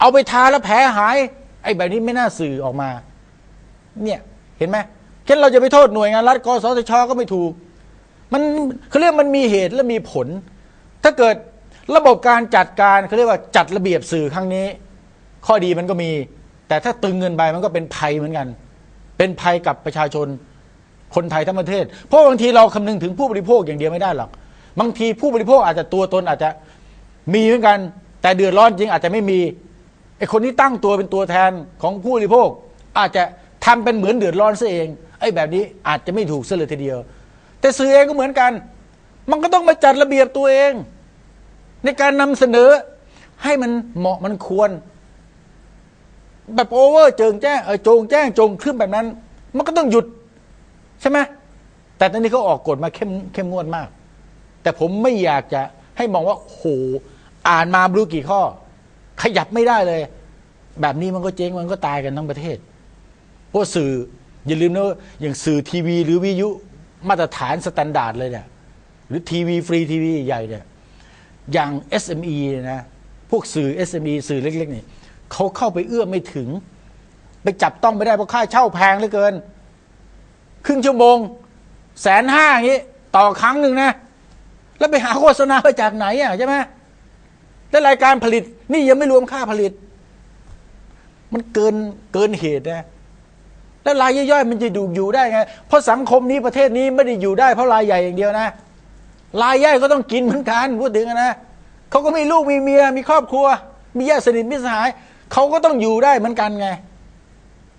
เอาไปทาแล้วแผลหาย ไอ้แบบนี้ไม่น่าสื่อออกมา เนี่ยเห็นไหมเช่นเราจะไปโทษหน่วยงานรัฐกสทชก็ไม่ถูก มันเขาเรียกมันมีเหตุและมีผล ถ้าเกิดระบบการจัดการเขาเรียกว่าจัดระเบียบสื่อครั้งนี้ ข้อดีมันก็มี แต่ถ้าตึงเงินไปมันก็เป็นภัยเหมือนกัน เป็นภัยกับประชาชนคนไทยทั้งประเทศ เพราะบางทีเราคำนึงถึงผู้บริโภคอย่างเดียวไม่ได้หรอก บางทีผู้บริโภคอาจจะตัวตนอาจจะมีเหมือนกัน แต่เดือดร้อนจริงอาจจะไม่มี ไอคนที่ตั้งตัวเป็นตัวแทนของผู้บริโภค อาจจะทำเป็นเหมือนเดือดร้อนซะเองไอ้แบบนี้อาจจะไม่ถูกซะเลยทีเดียว แต่สื่อเองก็เหมือนกัน มันก็ต้องมาจัดระเบียบตัวเอง ในการนำเสนอให้มันเหมาะมันควร แบบโอเวอร์เจิงแจ้งเออจงแจ้งจงครึ่มแบบนั้น มันก็ต้องหยุด ใช่ไหมแต่ตอนนี้เขาออกกฎมาเข้มเข้มงวดมาก แต่ผมไม่อยากจะให้มองว่าโหอ่านมาไม่รู้กี่ข้อ ขยับไม่ได้เลย แบบนี้มันก็เจ๊งมันก็ตายกันทั้งประเทศเพราะสื่ออย่าลืมนะว่าอย่างสื่อทีวี หรือวิทยุมาตรฐานสแตนดาร์ดเลยเนี่ยหรือทีวีฟรีทีวีใหญ่เนี่ยอย่าง SME เนี่ยนะพวกสื่อ SME สื่อเล็กๆนี่เขาเข้าไปเอื้อมไม่ถึง ไปจับต้องไม่ได้เพราะค่าเช่าแพงเหลือเกิน ครึ่งชั่วโมงแสนห้าอย่างนี้ ต่อครั้งหนึ่งนะ แล้วไปหาโฆษณามาจากไหนอะใช่ไหม แล้วรายการผลิต นี่ยังไม่รวมค่าผลิต มันเกินเกินเหตุนะแล้วรายย่อยๆมันจะดูอยู่ได้ไงเพราะสังคมนี้ประเทศนี้ไม่ได้อยู่ได้เพราะรายใหญ่อย่างเดียวนะรายย่อยก็ต้องกินเหมือนกันพูดถึงนะเขาก็มีลูกมีเมียมีครอบครัว มีญาติสนิทมิตรสหายเขาก็ต้องอยู่ได้เหมือนกันไง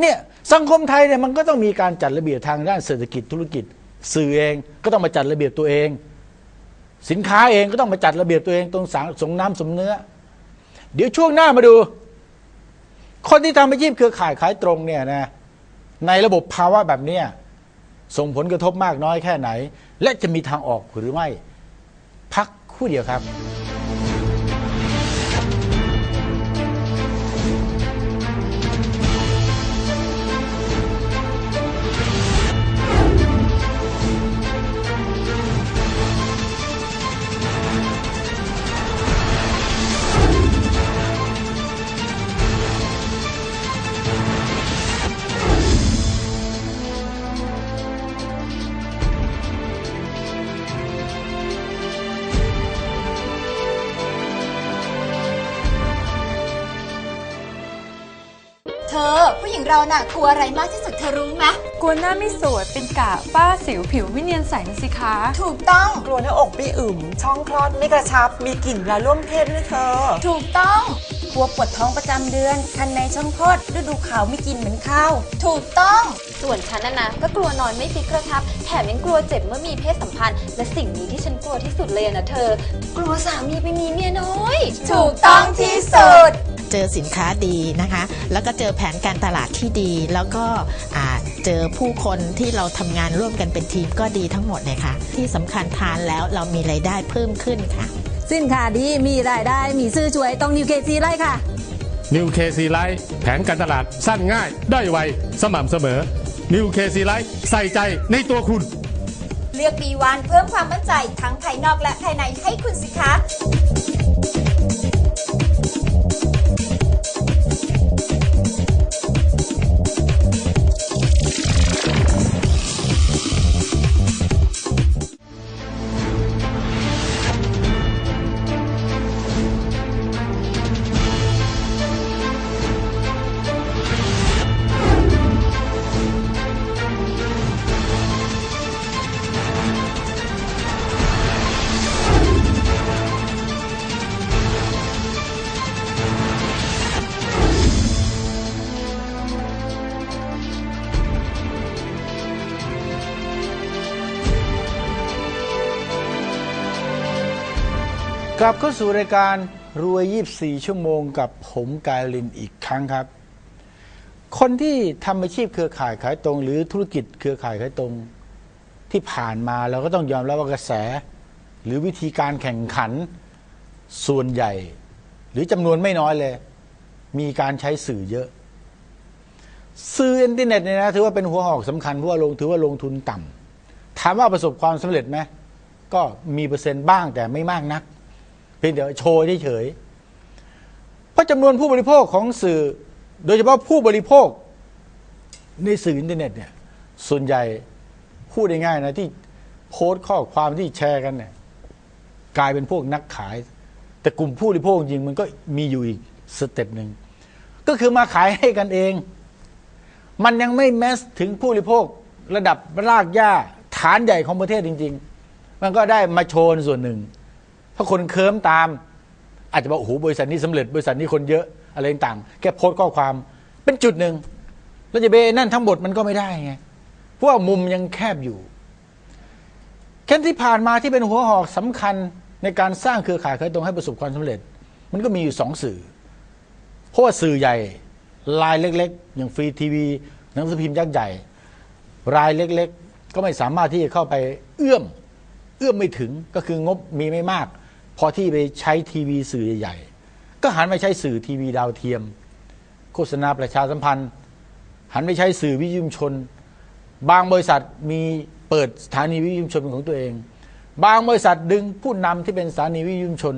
เนี่ยสังคมไทยเนี่ยมันก็ต้องมีการจัดระเบียบทางด้านเศรษฐกิจธุรกิจ สื่อเองก็ต้องมาจัดระเบียบตัวเอง สินค้าเองก็ต้องมาจัดระเบียบตัวเองตรงสังสงน้ำสมเนื้อ เดี๋ยวช่วงหน้ามาดู คนที่ทำอาชีพเครือข่ายขายตรงเนี่ยนะในระบบภาวะแบบเนี้ส่งผลกระทบมากน้อยแค่ไหน และจะมีทางออกหรือไม่ พักคู่เดียวครับ เราน่ะกลัวอะไรมากที่สุดเธอรู้ไหมกลัวหน้าไม่สวยเป็นกะฝ้าสิวผิวไม่เนียนใสนะสิคะ ถูกต้อง กลัวหน้าอกไม่อึมช่องคลอดไม่กระชับ มีกลิ่นเวลาร่วมเพศด้วยเธอ ถูกต้องกลัวปวดท้องประจำเดือน คันในช่องคลอดฤดูขาวไม่กินเหมือนข้าว ถูกต้อง ส่วนฉันนะนะก็กลัวนอนไม่ฟิตกระชับ แถมยังกลัวเจ็บเมื่อมีเพศสัมพันธ์ และสิ่งนี้ที่ฉันกลัวที่สุดเลยอะนะเธอ กลัวสามีไปมีเมียน้อย ถูกต้องที่สุด เจอสินค้าดีนะคะ แล้วก็เจอแผนการตลาดที่ดี แล้วก็อ่าเจอผู้คนที่เราทำงานร่วมกันเป็นทีมก็ดีทั้งหมดเลยค่ะ ที่สำคัญทานแล้วเรามีรายได้เพิ่มขึ้นค่ะ สินค้าดีมีรายได้มีซื้อช่วยต้องนิวเคซีไล่ค่ะนิวเคซีไลท์แผนการตลาดสั้นง่าย ได้ไว สม่ำเสมอนิวเคซีไลท์ใส่ใจในตัวคุณ เลือก B1 เพิ่มความมั่นใจทั้งภายนอกและภายในให้คุณสิคะ กลับเข้าสู่รายการรวย 24 ชั่วโมงกับผมกายลินอีกครั้งครับ คนที่ทำอาชีพเครือข่ายขายตรง หรือธุรกิจเครือข่ายขายตรงที่ผ่านมาเราก็ต้องยอมรับว่ากระแส หรือวิธีการแข่งขันส่วนใหญ่ หรือจำนวนไม่น้อยเลย มีการใช้สื่อเยอะ สื่ออินเทอร์เน็ตเนี่ยนะถือว่าเป็นหัวหอกสำคัญเพราะว่าลงถือว่าลงทุนต่ำถามว่าประสบความสำเร็จไหมก็มีเปอร์เซ็นต์บ้างแต่ไม่มากนัก เพียงแต่โชว์เฉยๆเพราะจำนวนผู้บริโภคของสื่อ โดยเฉพาะผู้บริโภคในสื่ออินเทอร์เน็ตเนี่ย ส่วนใหญ่พูดง่ายๆนะที่โพสต์ข้อความที่แชร์กันเนี่ยกลายเป็นพวกนักขาย แต่กลุ่มผู้บริโภคจริงมันก็มีอยู่อีกสเต็ปหนึ่งก็คือมาขายให้กันเอง มันยังไม่แมสถึงผู้บริโภคระดับรากหญ้าฐานใหญ่ของประเทศจริง ๆ มันก็ได้มาโชว์ส่วนหนึ่ง เพราคนเคิร์มตาม อาจจะบอกโอ้โหบริษัทนี้สำเร็จบริษัทนี้คนเยอะอะไรต่างแค่โพสต์ข้อความเป็นจุดหนึ่งแล้วจะไปนั่นทั้งหมดมันก็ไม่ได้ไงเพราะว่ามุมยังแคบอยู่แค่ที่ผ่านมาที่เป็นหัวหอกสำคัญในการสร้างเครือข่ายขายตรงให้ประสบความสำเร็จ มันก็มีอยู่สองสื่อ เพราะว่าสื่อใหญ่รายเล็ก ๆ อย่างฟรีทีวีหนังสือพิมพ์ยักษ์ใหญ่ รายเล็ก ๆ ก็ไม่สามารถที่จะเข้าไปเอื้อม เอื้อมไม่ถึงก็คืองบมีไม่มาก พอที่ไปใช้ทีวีสื่อใหญ่ๆ ก็หันมาใช้สื่อทีวีดาวเทียม โฆษณาประชาสัมพันธ์ หันไปใช้สื่อวิทยุชน บางบริษัทมีเปิดสถานีวิทยุชนเป็นของตัวเอง บางบริษัทดึงผู้นำที่เป็นสถานีวิทยุชน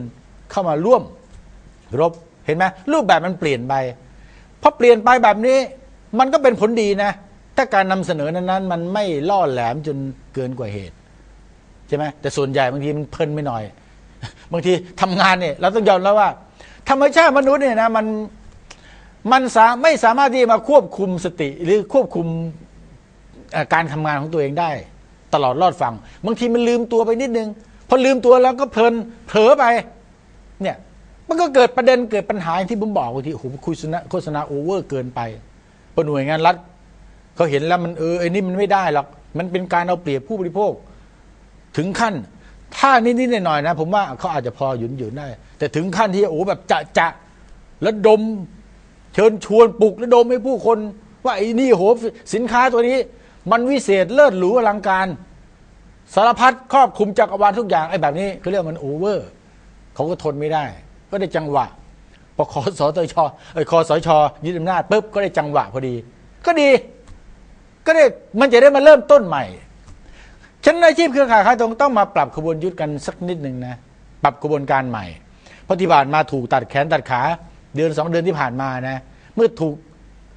เข้ามาร่วมรบเห็นไหมรูปแบบมันเปลี่ยนไปพอเปลี่ยนไปแบบนี้มันก็เป็นผลดีนะ ถ้าการนำเสนอนั้นๆ มันไม่ล่อแหลมจนเกินกว่าเหตุใช่ไหมแต่ส่วนใหญ่บางทีมันเพลินไม่หน่อย บางทีทำงานเนี่ยเราต้องยอมแล้วว่า ธรรมชาติมนุษย์เนี่ยนะมันมันสาไม่สามารถที่มาควบคุมสติ หรือควบคุมการทำงานของตัวเองได้ ตลอดรอดฟัง บางทีมันลืมตัวไปนิดนึงพอลืมตัวแล้วก็เพลินเผลอไป เนี่ย มันก็เกิดประเด็นเกิดปัญหาอย่างที่ผมบอกบางทีโอ้โหคุยโฆษณาโอเวอร์เกินไปพอหน่วยงานรัฐเขาเห็นแล้วมันเออไอ้นี่มันไม่ได้หรอกมันเป็นการเอาเปรียบผู้บริโภค ถึงขั้น ถ้านิดๆหน่อยๆนะ ผมว่าเขาอาจจะพอหยุนหยุนได้ แต่ถึงขั้นที่โอ้แบบจะจะแล้วดม เชิญชวนปลุกแล้วดมให้ผู้คน ว่าไอ้นี่โหสินค้าตัวนี้ มันวิเศษเลิศหรูอลังการสารพัดครอบคลุมจักรวาลทุกอย่างไอ้แบบนี้เขาเรียกมันโอเวอร์เขาก็ทนไม่ได้ ก็ได้จังหวะพอคอสตชเอ้คอสชยึดอำนาจปุ๊บก็ได้จังหวะพอดี ก็ดี ก็ได้มันจะได้มาเริ่มต้นใหม่ ฉะนันอาชีพเครือข่ายขาตรงต้องมาปรับขบวนยุทธกันสักนิดหนึ่งนะปรับกระบวนการใหม่ เพราะที่ผ่านมาถูกตัดแขนตัดขา เดือนสองเดือนที่ผ่านมานะ เมื่อถูก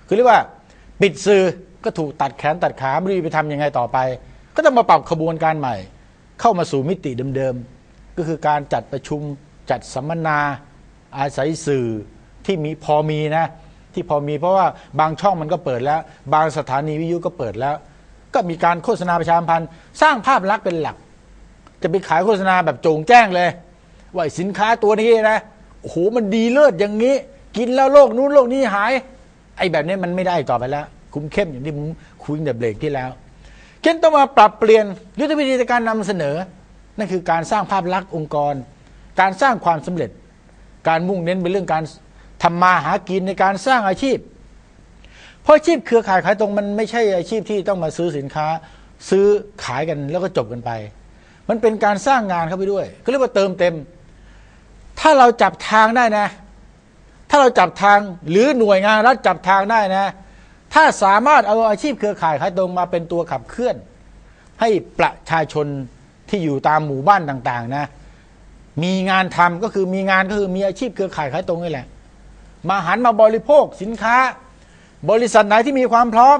คือเรียกว่า ปิดสื่อก็ถูกตัดแขนตัดขาไม่รู้ไปทำยังไงต่อไป ก็ต้องมาปรับขบวนการใหม่ เข้ามาสู่มิติเดิมๆก็คือการจัดประชุมจัดสัมมนา อาศัยสื่อที่มีพอมีนะ ที่พอมีเพราะว่าบางช่องมันก็เปิดแล้ว บางสถานีวิทยุก็เปิดแล้ว ก็มีการโฆษณาประชาสัมพันธ์สร้างภาพลักษณ์เป็นหลัก จะไปขายโฆษณาแบบโจงแจ้งเลย ว่าสินค้าตัวนี้นะโอ้โหมันดีเลิศอย่างนี้ กินแล้วโรคนู้นโรคนี้หาย ไอ้แบบนี้มันไม่ได้ต่อไปแล้ว คุ้มเข้มอย่างที่ผมคุยในเบรกที่แล้วเช่นต้องมาปรับเปลี่ยนยุทธวิธีในการนำเสนอ นั่นคือการสร้างภาพลักษณ์องค์กร การสร้างความสำเร็จ การมุ่งเน้นไปเรื่องการทำมาหากินในการสร้างอาชีพ เพราะอาชีพเครือข่ายขายตรงมันไม่ใช่อาชีพที่ต้องมาซื้อสินค้า ซื้อขายกันแล้วก็จบกันไป มันเป็นการสร้างงานเข้าไปด้วยก็เรียกว่าเติมเต็ม ถ้าเราจับทางได้นะ ถ้าเราจับทางหรือหน่วยงานรัฐจับทางได้นะ ถ้าสามารถเอาอาชีพเครือข่ายขายตรงมาเป็นตัวขับเคลื่อน ให้ประชาชนที่อยู่ตามหมู่บ้านต่าง ๆ นะ มีงานทำก็คือมีงานก็คือมีอาชีพเครือข่ายขายตรงนี่แหละ มาหันมาบริโภคสินค้า บริษัทไหนที่มีความพร้อม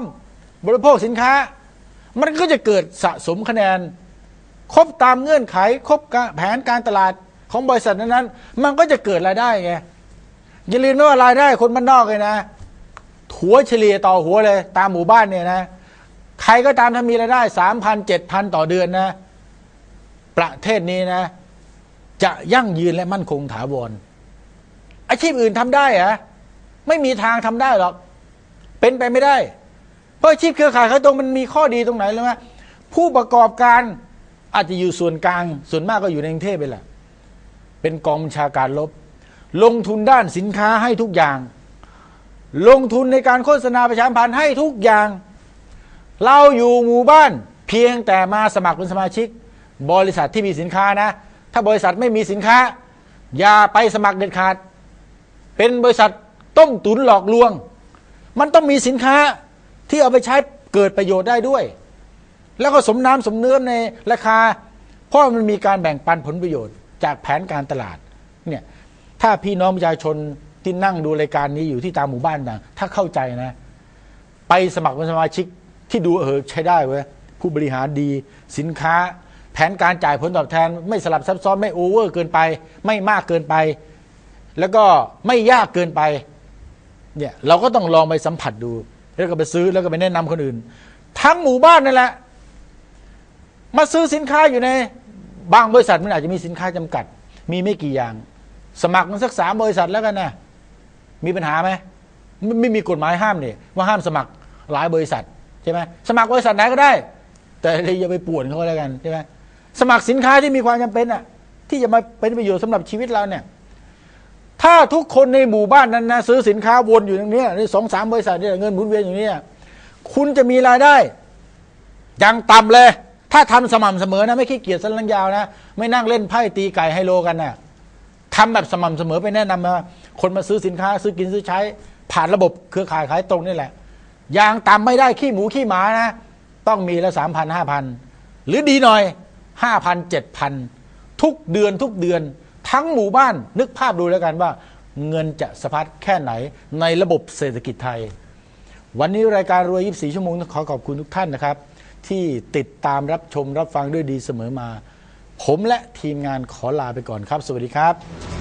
บริโภคสินค้า มันก็จะเกิดสะสมคะแนน ครบตามเงื่อนไข ครบแผนการตลาดของบริษัทนั้นๆ มันก็จะเกิดรายได้ไงอย่าลืมว่ารายได้คนบ้านนอกเลยนะถัวเฉลี่ยต่อหัวเลย ตามหมู่บ้านเนี่ยนะ ใครก็ตามถ้ามีรายได้สามพันเจ็ดพันต่อเดือนนะ ประเทศนี้นะ จะยั่งยืนและมั่นคงถาวรอาชีพอื่นทำได้เหรอไม่มีทางทำได้หรอก เป็นไปไม่ได้ เพราะอาชีพเครือข่ายขาตรงมันมีข้อดีตรงไหนเลยไหมผู้ประกอบการอาจจะอยู่ส่วนกลาง ส่วนมากก็อยู่ในกรุงเทพไปแหละเป็นกองบัญชาการลบ ลงทุนด้านสินค้าให้ทุกอย่าง ลงทุนในการโฆษณาประชาสัมพันธ์ให้ทุกอย่าง เราอยู่หมู่บ้าน เพียงแต่มาสมัครเป็นสมาชิก บริษัทที่มีสินค้านะ ถ้าบริษัทไม่มีสินค้า อย่าไปสมัครเด็ดขาด เป็นบริษัทต้มตุนหลอกลวง มันต้องมีสินค้าที่เอาไปใช้เกิดประโยชน์ได้ด้วย แล้วก็สมน้ำสมเนื้อในราคา เพราะมันมีการแบ่งปันผลประโยชน์จากแผนการตลาดเนี่ยถ้าพี่น้องประชาชนที่นั่งดูรายการนี้อยู่ที่ตามหมู่บ้านนะถ้าเข้าใจนะ ไปสมัครเป็นสมาชิกที่ดูเออใช้ได้เว้ยผู้บริหารดีสินค้า แผนการจ่ายผลตอบแทน ไม่สลับซับซ้อนไม่โอเวอร์เกินไป ไม่มากเกินไป แล้วก็ไม่ยากเกินไป เนี่ยเราก็ต้องลองไปสัมผัสดู แล้วก็ไปซื้อแล้วก็ไปแนะนำคนอื่น ทั้งหมู่บ้านนั่นแหละ มาซื้อสินค้าอยู่ใน บางบริษัทมันอาจจะมีสินค้าจำกัด มีไม่กี่อย่าง สมัครมันสักสามบริษัทแล้วกันนะมีปัญหาไหมไม่มีกฎหมายห้ามเนี่ยว่าห้ามสมัครหลายบริษัทใช่ไหมสมัครบริษัทไหนก็ได้ แต่อย่าไปป่วนเขาแล้วกันใช่ไหมสมัครสินค้าที่มีความจำเป็นอะ ที่จะมาเป็นประโยชน์สำหรับชีวิตเราเนี่ย ถ้าทุกคนในหมู่บ้านนั้นนะซื้อสินค้าวนอยู่ตรงนี้ยสองสามบริษัทเนี่ยเงินหมุนเวียนอยู่เนี่ยคุณจะมีรายได้ อย่างต่ำเลย ถ้าทำสม่ำเสมอนะ ไม่ขี้เกียจสันลังยาวนะ ไม่นั่งเล่นไพ่ตีไก่ไฮโลกันนะทำแบบสม่ำเสมอไปแนะนำมาคนมาซื้อสินค้า ซื้อกินซื้อใช้ ผ่านระบบเครือข่ายขายตรงนี่แหละ อย่างต่ำไม่ได้ขี้หมูขี้หมานะ ต้องมีละสามพันห้าพันหรือดีหน่อยห้าพันเจ็ดพันทุกเดือนทุกเดือน ทั้งหมู่บ้านนึกภาพดูแล้วกันว่า เงินจะสะพัดแค่ไหนในระบบเศรษฐกิจไทย วันนี้รายการรวย 24 ชั่วโมงต้องขอขอบคุณทุกท่านนะครับ ที่ติดตามรับชมรับฟังด้วยดีเสมอมา ผมและทีมงานขอลาไปก่อนครับ สวัสดีครับ